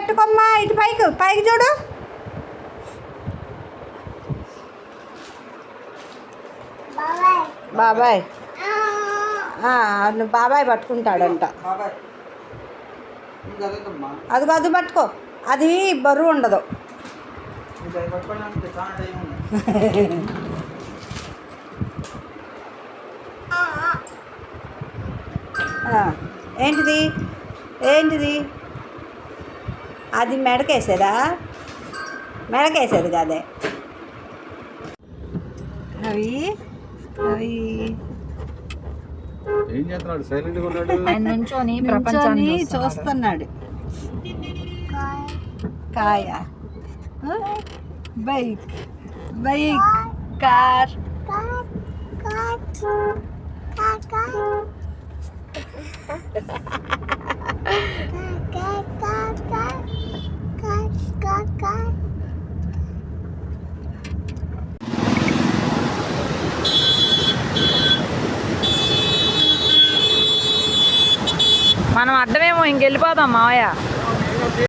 పెట్టుకోమ్మా ఇటు పైకి పైకి చూడు. బాబాయ్. బాబాయ్. పట్టుకుంటాడంట. అది కాదు పట్టుకో. అది బరువు ఉండదు. ఏంటిది? ఏంటిది? అది మెడకేసేదా? మెడకేసేది కాదే. అవి అవి ఏం చేస్తున్నాడు? సైలెంట్గా ఉన్నాడు. ఆయన నుంచొని నించొని ప్రపంచాన్ని చూస్తున్నాడు. కాయ? బైక్. బైక్. కార్. మనం అడ్డమేమో ఇంకెళ్ళిపోదాం మావయ్య.